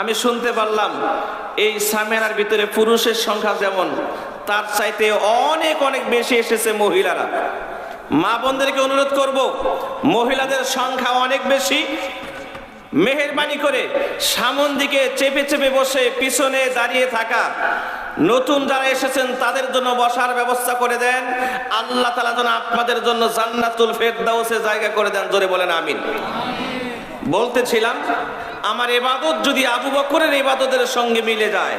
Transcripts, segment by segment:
আমি শুনতে পারলাম, এই সামেরার ভিতরে পুরুষের সংখ্যা যেমন, তার চাইতে অনেক অনেক বেশি এসেছে মহিলারা। মা বোনদেরকে অনুরোধ করব, মহিলাদের সংখ্যা অনেক বেশি। মেহেরবানি করে সামন দিকে চেপে চেপে বসে পিছনে দাঁড়িয়ে থাকা নতুন যারা এসেছেন, তাদের জন্য বসার ব্যবস্থা করে দেন। আল্লাহ তালা যেন আপনাদের জন্য জান্নাতুল ফেরদাউসে জায়গা করে দেন। জোরে বলেন, আমিন। বলতেছিলাম আমার এবাদত যদি আবু বকরের এবাদতের সঙ্গে মিলে যায়,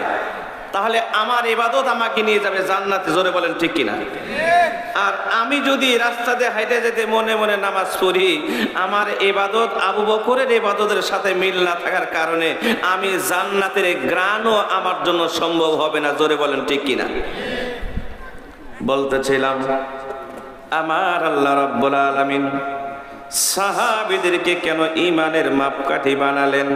তাহলে আমার এবাদত আমাকে নিয়ে যাবে জান্নাতে, জোরে বলেন ঠিক কিনা? আর আমি যদি রাস্তা দিয়ে হাইটে যেতে মনে মনে নামাজ পড়ি, আমার এবাদত আবু বকরের এবাদতের সাথে মিল না থাকার কারণে আমি জান্নাতের গ্রাণও আমার জন্য সম্ভব হবে না, জোরে বলেন ঠিক কিনা? বলতেছিলাম, আমার আল্লাহ রাব্বুল আলামিন সাহাবিদেরকে কেন ইমানের মাপকাঠি বানালেন?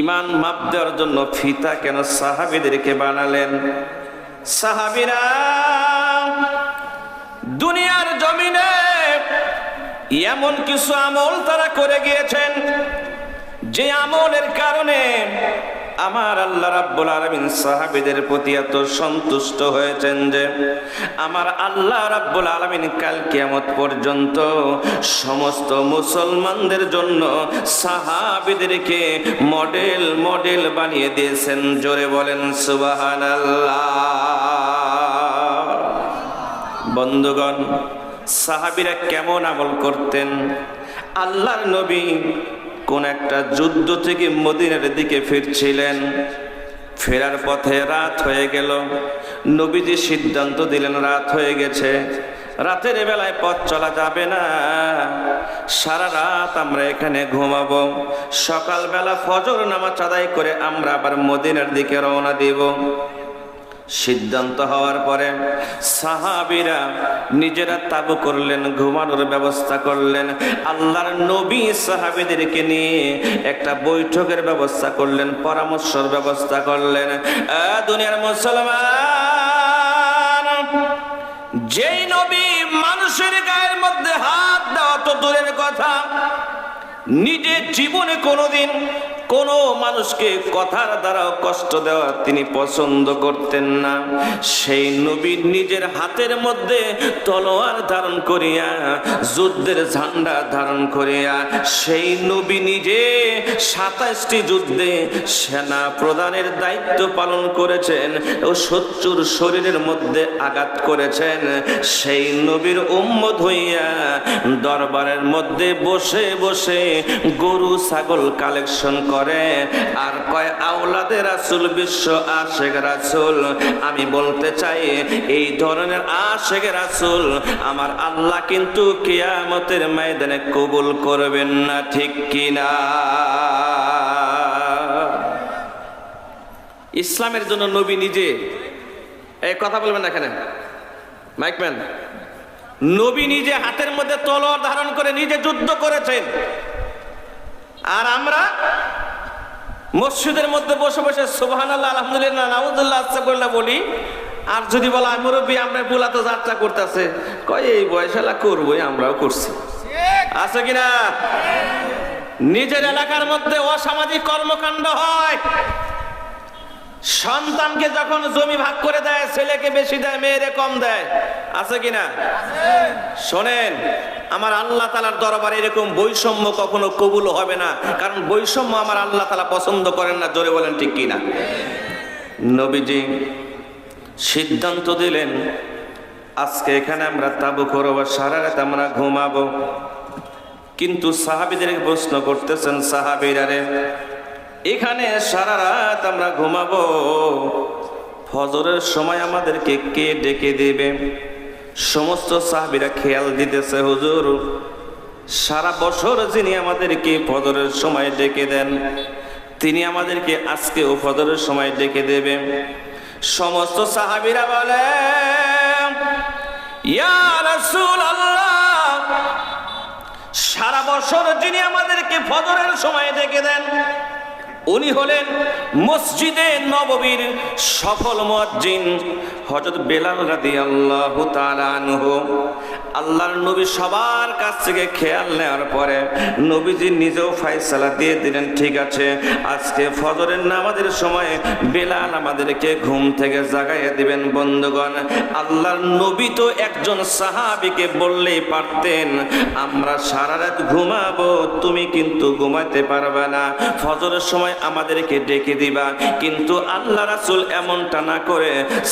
ইমান মাপ দেওয়ার জন্য ফিতা কেন সাহাবিদেরকে বানালেন? সাহাবিরা দুনিয়ার জমিনে এমন কিছু আমল তারা করে গিয়েছেন, যে আমলের কারণে আমার আল্লাহ রাব্বুল আলামিন সাহাবীদের প্রতি এত সন্তুষ্ট হয়েছেন যে আমার আল্লাহ রাব্বুল আলামিন কাল কিয়ামত পর্যন্ত সমস্ত মুসলমানদের জন্য সাহাবীদেরকে মডেল মডেল বানিয়ে দিয়েছেন। জোরে বলেন, সুবহানাল্লাহ। বন্ধুগণ, সাহাবীরা কেমন আমল করতেন? আল্লাহর নবী কোন একটা যুদ্ধ থেকে মদিনার দিকে ফিরছিলেন। ফেরার পথে রাত হয়ে গেল। নবীজি সিদ্ধান্ত দিলেন, রাত হয়ে গেছে। রাতের বেলায় পথ চলা যাবে না। সারা রাত আমরা এখানে ঘুমাবো। সকালবেলা ফজর নামাজ আদায় করে আমরা আবার মদিনার দিকে রওনা দিব। সিদ্ধান্ত হওয়ার পরে সাহাবিরা নিজেরা তাবু করলেন, ঘুমানোর ব্যবস্থা করলেন। আল্লাহর নবী সাহাবিদেরকে নিয়ে একটা বৈঠকের ব্যবস্থা করলেন, পরামর্শের ব্যবস্থা করলেন। দুনিয়ার মুসলমান, যেই নবী মানুষের গায়ের মধ্যে হাত দেওয়া তো দূরের কথা নিজের জীবনে কোনোদিন কোনো মানুষকে কথার দ্বারাও কষ্ট দেওয়া তিনি পছন্দ করতেন না। সেই নবী নিজের হাতের মধ্যে তলোয়ার ধারণ করিয়া, যুদ্ধের ঝান্ডা ধারণ করিয়া, সেই নবী নিজে সাতাশটি যুদ্ধে সেনা প্রদানের দায়িত্ব পালন করেছেন ও শত্রুর শরীরের মধ্যে আঘাত করেছেন। সেই নবীর উম্মত হইয়া দরবারের মধ্যে বসে বসে গরু ছাগল কালেকশন করে। আর কয়, আওলাদে রাসুল, বিশ্ব আশেখ রাসুল, আমি বলতে চাই, এই ধরনের আশেখ রাসুল আমার আল্লাহ কিন্তু কিয়ামতের ময়দানে কবুল করবেন না, ঠিক কিনা? ইসলামের জন্য নবী নিজে, এই কথা বলবেন এখানে। মাইকম্যান নবী নিজে হাতের মধ্যে তলোয়ার ধারণ করে নিজে যুদ্ধ করেছেন। আর আমরা মসজিদের মধ্যে বসে বসে সুবহান আল্লাহ আলহামদুলিল্লাহ নাউদুল্লাহ আস্তাকুল্লাহ বলি। আর যদি বলা মুরব্বী, আমরা বুলা তো যাত্রা করতেছে। কয়, এই বয়সালা করবোই, আমরাও করছি। আছে কিনা? নিজের এলাকার মধ্যে অসামাজিক কর্মকাণ্ড হয়। সন্তানকে যখন জমি ভাগ করে দেয়, ছেলেকে বেশি দেয়, মেয়েরে কম দেয়। আছে কিনা? শোনেন আমার আল্লাহ তালার দরবারে এরকম বৈষম্য কখনো কবুল হবে না। কারণ বৈষম্য আমার আল্লাহ তালা পছন্দ করেন না, জোরে বলেন ঠিক কিনা? নবীজি সিদ্ধান্ত দিলেন, আজকে এখানে আমরা তাবু করব, সারা রাত আমরা ঘুমাবো। কিন্তু সাহাবিদের প্রশ্ন করতেছেন সাহাবিরারে এখানে সারা রাত আমরা ঘুমাবো। ফজরের সময় আমাদেরকে কে ডেকে দেবে? সমস্ত সাহাবিরা খেয়াল দিতেছে, হুজুর, সারা বছর যিনি আমাদেরকে ফজরের সময় ডেকে দেন, তিনি আমাদেরকে আজকেও ফজরের সময় ডেকে দেবে। সমস্ত সাহাবিরা বলে সারা বছর যিনি আমাদেরকে ফদরের সময় ডেকে দেন উনি হলেন মসজিদে নববীর সফল মুয়াজ্জিন হযরত বেলাল তাআলা আনহু। আল্লাহর নবী সবার কাছ থেকে খেয়াল নেওয়ার পরে নবীজি নিজেও ফয়সালা দিয়ে দিলেন, ঠিক আছে, আজকে ফজরের নামাজের সময় বেলাল আমাদেরকে ঘুম থেকে জাগাইয়া দিবেন, বন্ধুগণ। আল্লাহর নবী তো একজন সাহাবিকে বললেই পারতেন, আমরা সারা রাত ঘুমাবো, তুমি কিন্তু ঘুমাতে পারবে না। ফজরের সময় আমাদেরকে ডেকে দিবা। কিন্তু আল্লাহ রাসূল এমনটা না করে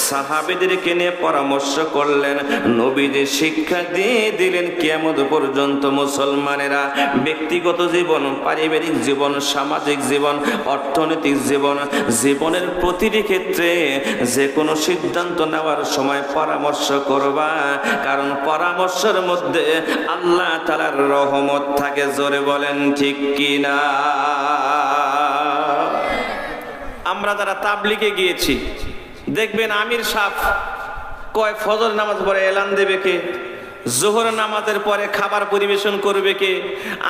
সাহাবেদেরকে নিয়ে পরামর্শ করলেন, নবীজি শিক্ষা দিয়ে দিলেন, কিয়ামত পর্যন্ত মুসলমানেরা ব্যক্তিগত জীবন, পারিবারিক জীবন, সামাজিক জীবন, অর্থনৈতিক জীবন, জীবনের প্রতিটি ক্ষেত্রে যে কোনো সিদ্ধান্ত নেওয়ার সময় পরামর্শ করবা। কারণ পরামর্শের মধ্যে আল্লাহ তালার রহমত থাকে, জোরে বলেন ঠিক কিনা? আমরা যারা তাবলিগে গিয়েছি, দেখবেন আমির সাহ কয় ফজর নামাজ পরে এলান দেবে কে? জোহর নামাজের পরে খাবার পরিবেশন করবে কে?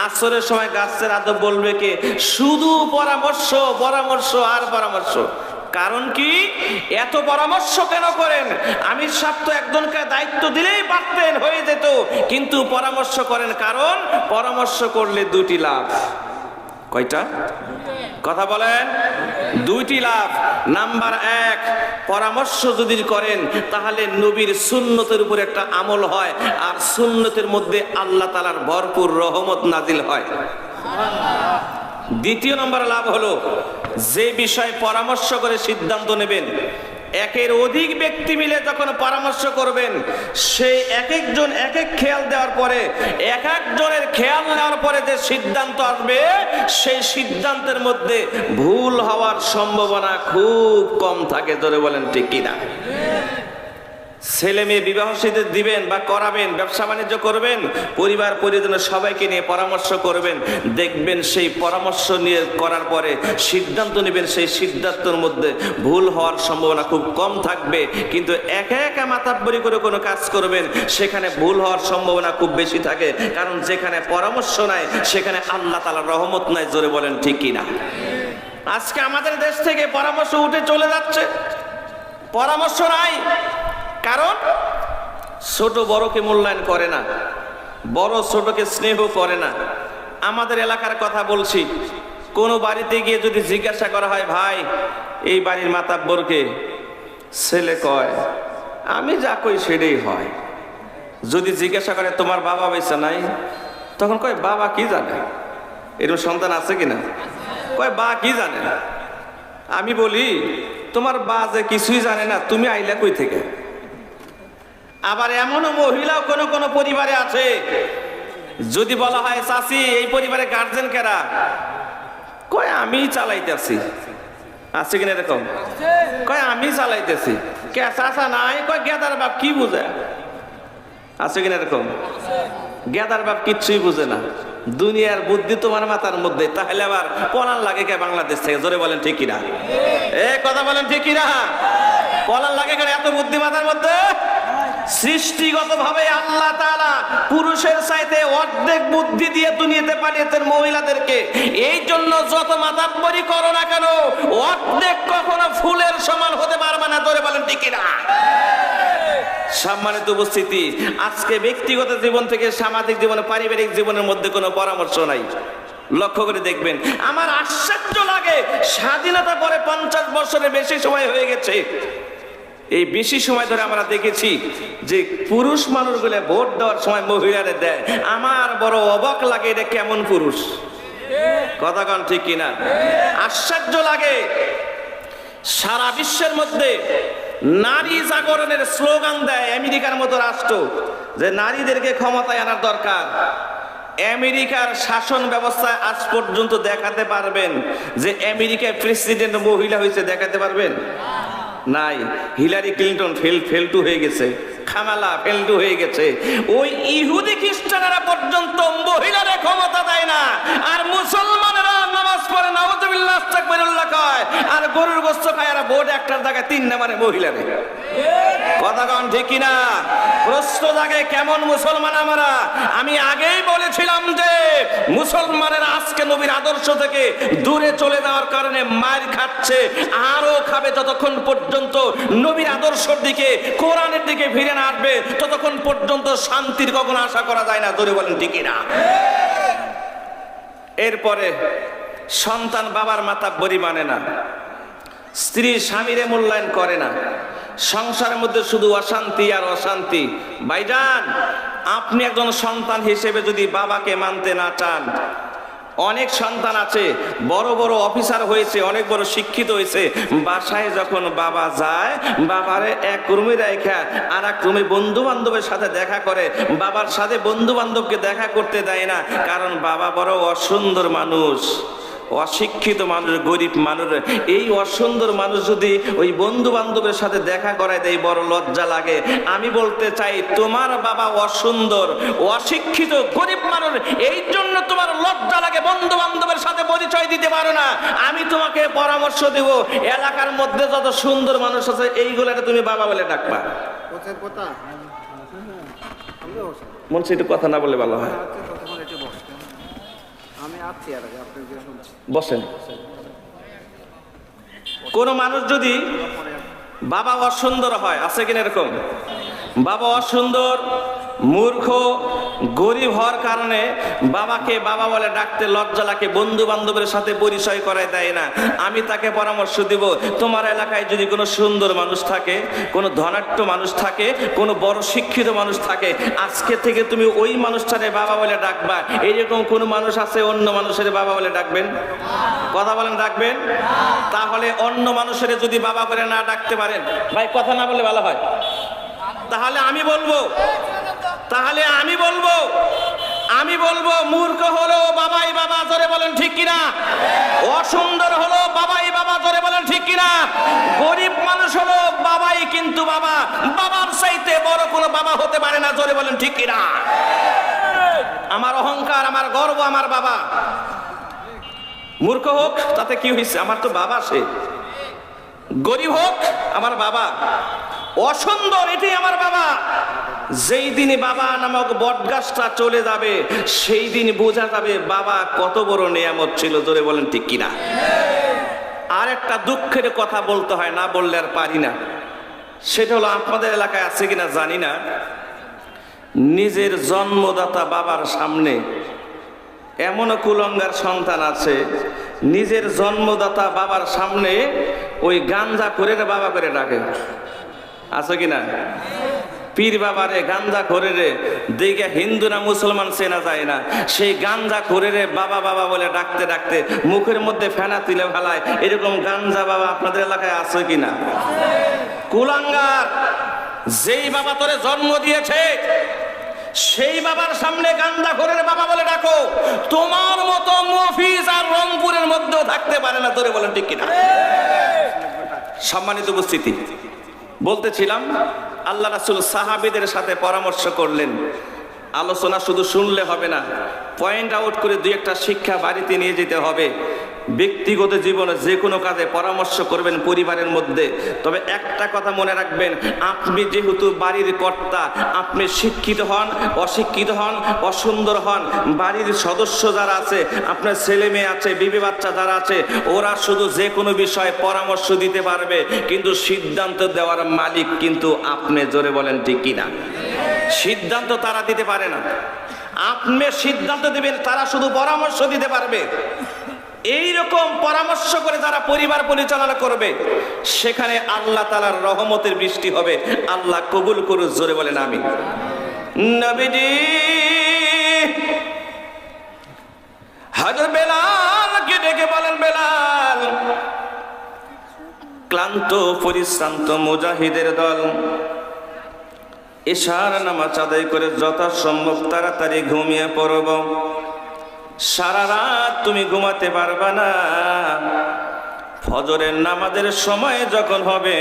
আসরের সময় গাছের আদব বলবে কে? শুধু পরামর্শ পরামর্শ আর পরামর্শ। কারণ কি? এত পরামর্শ কেন করেন? আমির সাহ তো একজনকে দায়িত্ব দিলেই পারতেন, হয়ে যেত। কিন্তু পরামর্শ করেন কারণ পরামর্শ করলে দুটি লাভ। কয়টা? কথা বলেন? দুইটি লাভ। নাম্বার এক, পরামর্শ যদি করেন, তাহলে নবীর সুন্নতের উপর একটা আমল হয়, আর সুন্নতের মধ্যে আল্লাহ তালার ভরপুর রহমত নাজিল হয়। দ্বিতীয় নম্বর লাভ হলো, যে বিষয়ে পরামর্শ করে সিদ্ধান্ত নেবেন একের অধিক ব্যক্তি মিলে যখন পরামর্শ করবেন সেই এক একজন এক এক খেয়াল দেওয়ার পরে এক একজনের খেয়াল নেওয়ার পরে যে সিদ্ধান্ত আসবে, সেই সিদ্ধান্তের মধ্যে ভুল হওয়ার সম্ভাবনা খুব কম থাকে ধরে বলেন ঠিক কিনা? ছেলে মেয়ে বিবাহ দিবেন বা করাবেন, ব্যবসা বাণিজ্য করবেন, পরিবার পরিজনের সবাইকে নিয়ে পরামর্শ করবেন, দেখবেন সেই পরামর্শ নিয়ে করার পরে সিদ্ধান্ত নেবেন, সেই সিদ্ধান্তের মধ্যে ভুল হওয়ার সম্ভাবনা খুব কম থাকবে, কিন্তু একা একা মাতাব্বরি করে কোনো কাজ করবেন, সেখানে ভুল হওয়ার সম্ভাবনা খুব বেশি থাকে, কারণ যেখানে পরামর্শ নাই, সেখানে আল্লাহ তালার রহমত নাই, জোরে বলেন ঠিক কিনা? আজকে আমাদের দেশ থেকে পরামর্শ উঠে চলে যাচ্ছে, পরামর্শ নাই কারণ ছোট বড়কে মূল্যায়ন করে না, বড় ছোটকে স্নেহ করে না। আমাদের এলাকার কথা বলছি, কোনো বাড়িতে গিয়ে যদি জিজ্ঞাসা করা হয়, ভাই, এই বাড়ির মাতাব্বরকে ছেলে কয়? আমি যা কই সেটাই হয়। যদি জিজ্ঞাসা করে, তোমার বাবা বেঁচে নাই? তখন কয়, বাবা কি জানে? এরকম সন্তান আছে কিনা? কয়, বা কি জানে? আমি বলি, তোমার বা যে কিছুই জানে না, তুমি আইলা কই থেকে? আবার এমনও মহিলাও কোনো কোনো পরিবারে আছে। যদি বলা হয় চাষি এই পরিবারে গার্জেন কেরা? কয় আমি চালাইতেছি। আছে কিনা এরকম? কয় আমি চালাইতেছি। কে চাষা নাই? কয়, গেদার বাপ কি বুঝে? আছে কিনা এরকম? গেদার বাপ কিচ্ছুই বুঝে না। দুনিয়ার বুদ্ধি তোমার মাথার মধ্যে, তাহলে আবার পলান লাগে কে বাংলাদেশ থেকে? জোরে বলেন ঠিক কিনা? এ, কথা বলেন ঠিক কিনা? পলান লাগে কেন এত বুদ্ধি মাথার মধ্যে? সৃষ্টিগত ভাবে আল্লাহ তাআলা পুরুষের চাইতে অর্ধেক বুদ্ধি দিয়ে দুনিয়াতে পাঠিয়েছেন মহিলাদেরকে। এই জন্য যত মাতাব্বরি করো না কেন, অর্ধেক কখনো ফুলের সমান হতে পারবে না ধরে বলেন কিনা? সম্মানিত উপস্থিতি, আজকে ব্যক্তিগত জীবন থেকে সামাজিক জীবনে, পারিবারিক জীবনের মধ্যে কোনো পরামর্শ নাই। লক্ষ্য করে দেখবেন, আমার আশ্চর্য লাগে, স্বাধীনতা পরে পঞ্চাশ বছরের বেশি সময় হয়ে গেছে। এই বেশি সময় ধরে আমরা দেখেছি যে পুরুষ মানুষগুলো ভোট দেওয়ার সময় মহিলারে দেয়। আমার বড় অবাক লাগে এটা কেমন পুরুষ। কথা কন ঠিক কিনা? আশ্চর্য লাগে। সারা বিশ্বের মধ্যে নারী জাগরণের স্লোগান দেয় আমেরিকার মতো রাষ্ট্র যে নারীদেরকে ক্ষমতায় আনার দরকার। আমেরিকার শাসন ব্যবস্থায় আজ পর্যন্ত দেখাতে পারবেন যে আমেরিকায় প্রেসিডেন্ট মহিলা হয়েছে দেখাতে পারবেন? নাই। হিলারি ক্লিন্টন ফেল ফেলটু হয়ে গেছে। খামালা ফেলটু হয়ে গেছে। ওই ইহুদি খ্রিস্টানেরা পর্যন্ত মহিলারা ক্ষমতা দেয় না। আর মুসলমানেরা পড়ে নাউজুবিল্লাহ আস্তাগফিরুল্লাহ কয়, আর গরুর গোস্ত খায় আর ভোট একটার জায়গায় তিন নামারে মহিলারে কথা কন ঠিক কিনা প্রশ্ন জাগে কেমন মুসলমান আমরা? আমি আগেই বলেছিলাম যে, মুসলমানের আজকে নবীর আদর্শ থেকে দূরে চলে যাওয়ার কারণে মার খাচ্ছে আরও খাবে যতক্ষণ পর্যন্ত নবীর আদর্শের দিকে, কোরআনের দিকে ফিরে না আসবে, ততক্ষণ পর্যন্ত শান্তির কখনো আশা করা যায় না। দূরে বলেন ঠিক কিনা এরপরে সন্তান বাবার মাথা বড়ি মানে না। স্ত্রী স্বামীরে মূল্যায়ন করে না। সংসারের মধ্যে শুধু অশান্তি আর অশান্তি। ভাইজান, আপনি একজন সন্তান হিসেবে যদি বাবাকে মানতে না চান, অনেক সন্তান আছে, বড় বড় অফিসার হয়েছে, অনেক বড় শিক্ষিত হয়েছে। বাসায় যখন বাবা যায়, বাবারে এক রুমে রেখা আর এক রুমে বন্ধু বান্ধবের সাথে দেখা করে। বাবার সাথে বন্ধু বান্ধবকে দেখা করতে দেয় না, কারণ বাবা বড় অসুন্দর মানুষ। অশিক্ষিত মানুষ গরিব মানুষ এই অসুন্দর মানুষ যদি ওই বন্ধু বান্ধবের সাথে দেখা করায় দেয় বড় লজ্জা লাগে। আমি বলতে চাই তোমার বাবা অসুন্দর অশিক্ষিত গরিব মানুষ এই জন্য তোমার লজ্জা লাগে বন্ধু বান্ধবের সাথে পরিচয় দিতে পারো না। আমি তোমাকে পরামর্শ দেব এলাকার মধ্যে যত সুন্দর মানুষ আছে এইগুলোকে তুমি বাবা বলে ডাকবা। কোথায় কথা আমি বসে মন একটু কথা না বলে ভালো হয়। আচ্ছা আমি আছি আর শুনছি বসেন। কোন মানুষ যদি বাবা অসুন্দর হয় আছে কিনা এরকম? বাবা অসুন্দর মূর্খ গরিব হওয়ার কারণে বাবাকে বাবা বলে ডাকতে লজ্জা লাগে বন্ধু বান্ধবের সাথে পরিচয় করায় দেয় না। আমি তাকে পরামর্শ দিব, তোমার এলাকায় যদি কোনো সুন্দর মানুষ থাকে, কোনো ধনাঢ্য মানুষ থাকে, কোনো বড় শিক্ষিত মানুষ থাকে, আজকে থেকে তুমি ওই মানুষটারে বাবা বলে ডাকবা। এইরকম কোনো মানুষ আছে, অন্য মানুষের বাবা বলে ডাকবেন? কথা বলেন, ডাকবেন? তাহলে অন্য মানুষের যদি বাবা করে না ডাকতে পারেন, ভাই, কথা না বলে ভালো হয়। তাহলে আমি বলব তাহলে আমি বলব আমি বলব, মূর্খ হলো বাবাই বাবা ধরে বলেন ঠিক কিনা? অসুন্দর হলো বাবাই বাবা ধরে বলেন ঠিক কিনা? গরিব মানুষ হলো বাবাই কিন্তু বাবা। বাবার চাইতে বড় কোনো বাবা হতে পারে না ধরে বলেন ঠিক কিনা? আমার অহংকার, আমার গর্ব, আমার বাবা। মূর্খ হোক, তাতে কি হয়েছে আমার তো বাবা সে। গরিব হোক, আমার বাবা। অসুন্দর এটি আমার বাবা। যেই দিনে বাবা নামক বটগাছটা চলে যাবে, সেই দিন বোঝা যাবে বাবা কত বড় নিয়ামত ছিল। জোরে বলেন, ঠিক কিনা? আর একটা দুঃখের কথা বলতে হয়, না বললে আর পারি না। সেটা হলো আপনাদের এলাকায় আছে কিনা জানি না। নিজের জন্মদাতা বাবার সামনে এমনও কুলঙ্গার সন্তান আছে, নিজের জন্মদাতা বাবার সামনে ওই গাঞ্জা করে বাবা করে ডাকে। আছে কিনা? পীর বাবারে গাঞ্জা করে রে, দেখে হিন্দু না মুসলমান চেনা যায় না। সেই গাঞ্জা করে রে বাবা বাবা বলে ডাকতে ডাকতে মুখের মধ্যে ফেনা তুলে ফেলায়। এরকম গাঞ্জা বাবা আপনাদের এলাকায় আছে কিনা? কুলাঙ্গার, যেই বাবা তোরে জন্ম দিয়েছে, সেই বাবার সামনে গান্দা ঘরের বাবা বলে ডাকো। তোমার মতো মফিজ আর রংপুরের মধ্যেও থাকতে পারে না, তোরে বলেন ঠিক কিনা? সম্মানিত উপস্থিতি, বলতেছিলাম আল্লাহ রাসুল সাহাবিদের সাথে পরামর্শ করলেন। আলোচনা শুধু শুনলে হবে না পয়েন্ট আউট করে দুই একটা শিক্ষা বাড়িতে নিয়ে যেতে হবে। ব্যক্তিগত জীবনে যে কোনো কাজে পরামর্শ করবেন পরিবারের মধ্যে। তবে একটা কথা মনে রাখবেন, আপনি যেহেতু বাড়ির কর্তা, আপনি শিক্ষিত হন, অশিক্ষিত হন, অসুন্দর হন, বাড়ির সদস্য যারা আছে, আপনার ছেলে মেয়ে আছে, বিবি বাচ্চা যারা আছে, ওরা শুধু যে কোনো বিষয়ে পরামর্শ দিতে পারবে, কিন্তু সিদ্ধান্ত দেওয়ার মালিক কিন্তু আপনি, জোরে বলেন ঠিক কিনা? সিদ্ধান্ত তারা দিতে পারে না। আপনি সিদ্ধান্ত দিবেন, তারা শুধু পরামর্শ দিতে পারবে। এই রকম পরামর্শ করে যারা পরিবার পরিচালনা করবে, সেখানে আল্লাহ তালার রহমতের বৃষ্টি হবে। আল্লাহ কবুল করু জোরে বলেন আমি নবীজি হাজর বেলালকে ডেকে বলেন, বেলাল, ক্লান্ত, পরিশ্রান্ত, মুজাহিদের দল এশার নামাজ আদায় করে যথাসম্ভব তাড়াতাড়ি ঘুমিয়ে পড়ব। সারা রাত তুমি ঘুমাতে পারবা না। ফজরের নামাজের সময় যখন হবে,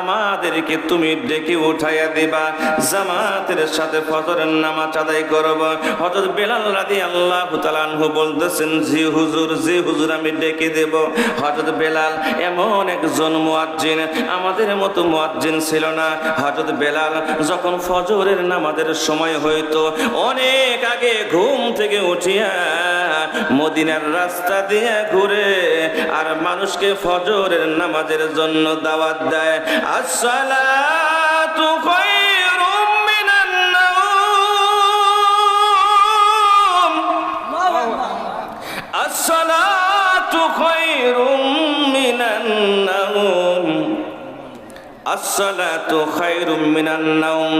আমাদেরকে তুমি ডেকে উঠাইয়া দিবা। জামাতের সাথে ফজরের নামাজ আদায় করব। হযরত বেলাল রাদিয়াল্লাহু তাআলা আনহু বলতেছেন, জি হুজুর জি হুজুর, আমি ডেকে দেব। হযরত বেলাল এমন একজন মুয়াজ্জিন, আমাদের মতো মুয়াজ্জিন ছিল না। হযরত বেলাল যখন ফজরের নামাজের সময় হইতো, অনেক আগে ঘুম থেকে উঠিয়া মদিনার রাস্তা দিয়ে ঘুরে, আর মানুষকে ফজরের নামাজের জন্য দাওয়াত দেয়। মিনান নাওম। আসসালাতু খায়রুম মিনান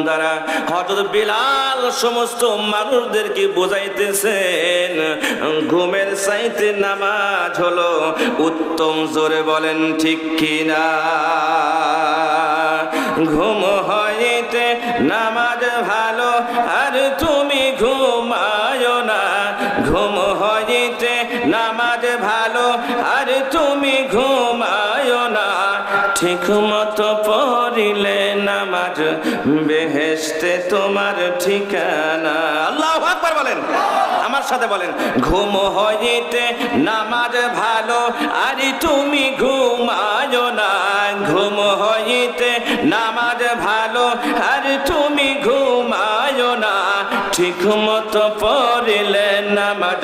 দ্বারা বিলাল সমস্ত মানুষদেরকে বোঝাইতেছেন, ঘুমের নামাজ হলো উত্তম জোরে বলেন ঠিক কিনা? ঘুম হইতে নামাজ ভালো, আর তুমি ঘুমায় না। ঘুম হইতে নামাজ ভালো, আর তুমি ঘুমায় না। ঠিক মতো ঠিকানা আল্লাহ আকবার বলেন। আমার সাথে বলেন, ঘুম হইতে নামাজ ভালো, আর তুমি ঘুমায় না। ঘুম হইতে নামাজ ভালো, আর তুমি ঘুমায় না। ঠিক মতো পড়িলে নামাজ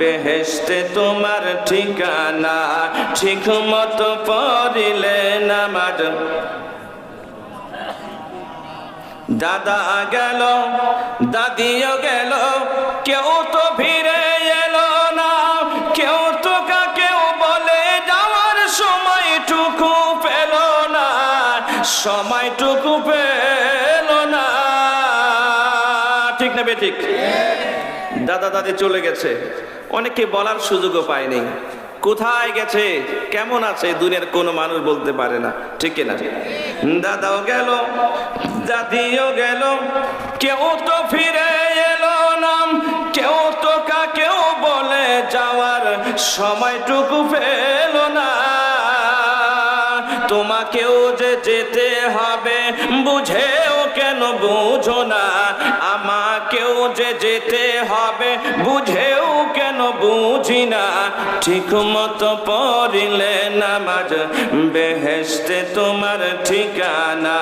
বেহেশতে তোমার ঠিকানা। ঠিক মতো পড়িলে নামাজ দাদা গেল, দাদিও গেল, কেউ তো ফিরে এলো না। কেউ তো কাকেও বলে যাওয়ার সময়টুকু পেল না, সময়টুকু পেল না। ঠিক না বে ঠিক দাদা দাদি চলে গেছে। অনেকে বলার সুযোগও পায়নি। কোথায় গেছে? কেমন আছে? দুনিয়ার কোনো মানুষ বলতে পারে না। ঠিক না? দাদাও গেল দাদিও গেল, কেউ তো ফিরে এলো নাম, কেউ তো কাকেও বলে যাওয়ার সময়টুকু ফেলো না। তোমাকেও যে যেতে হবে, বুঝেও কেন বুঝো না? আমাকেও যে যেতে হবে, বুঝেও কেন বুঝি না? ঠিক মতো পড়িলে নামাজ, বেহেশতে তোমার ঠিকানা।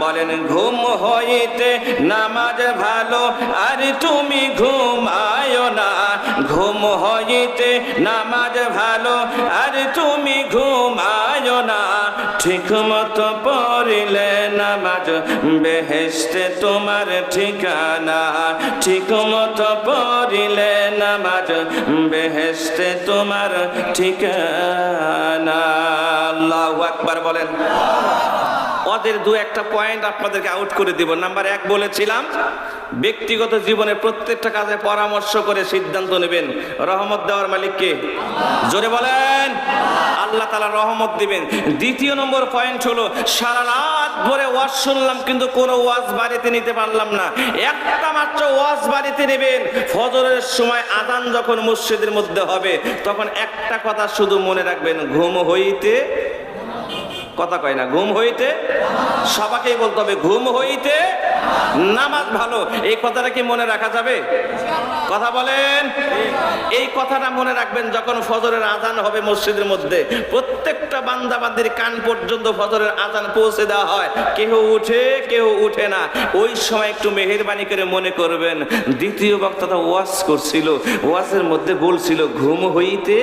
বলেন, ঘুম হইতে নামাজ ভালো, আর তুমি ঘুমায় না। ঘুম হইতে নামাজ ভালো, আর তুমি ঠিক মতো পড়িলে নামাজ বেহেস্তে তোমার ঠিকানা। ঠিক মতো পড়িলে নামাজ বেহেস্তে তোমার ঠিকানা। আল্লাহ আকবার বলেন। ওদের দু একটা পয়েন্ট আপনাদেরকে আউট করে দিব। নাম্বার এক বলেছিলাম, ব্যক্তিগত জীবনে প্রত্যেকটা কাজে পরামর্শ করে সিদ্ধান্ত নেবেন। রহমত দেওয়ার মালিককে। জোরে বলেন, আল্লাহ তালা রহমত দিবেন। দ্বিতীয় নম্বর পয়েন্ট হলো, সারা রাত ধরে ওয়াজ শুনলাম, কিন্তু কোনো ওয়াজ বাড়িতে নিতে পারলাম না। একটা মাত্র ওয়াজ বাড়িতে নেবেন, ফজরের সময় আদান যখন মসজিদের মধ্যে হবে, তখন একটা কথা শুধু মনে রাখবেন, ঘুম হইতে কথা কয় না, ঘুম হইতে সবাকেই বলতে হবে, ঘুম হইতে নামাজ ভালো। এই কথাটা কি মনে রাখা যাবে? কথা বলেন। এই কথাটা মনে রাখবেন যখন ফজরের আজান হবে মসজিদের মধ্যে, প্রত্যেকটা বান্দাবান্দির কান পর্যন্ত ফজরের আজান পৌঁছে দেওয়া হয়। কেহ উঠে কেহ উঠে না। ওই সময় একটু মেহেরবানি করে মনে করবেন, দ্বিতীয় বক্তাটা ওয়াজ করছিল, ওয়াজের মধ্যে বলছিল, ঘুম হইতে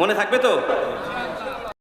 মনে থাকবে তো?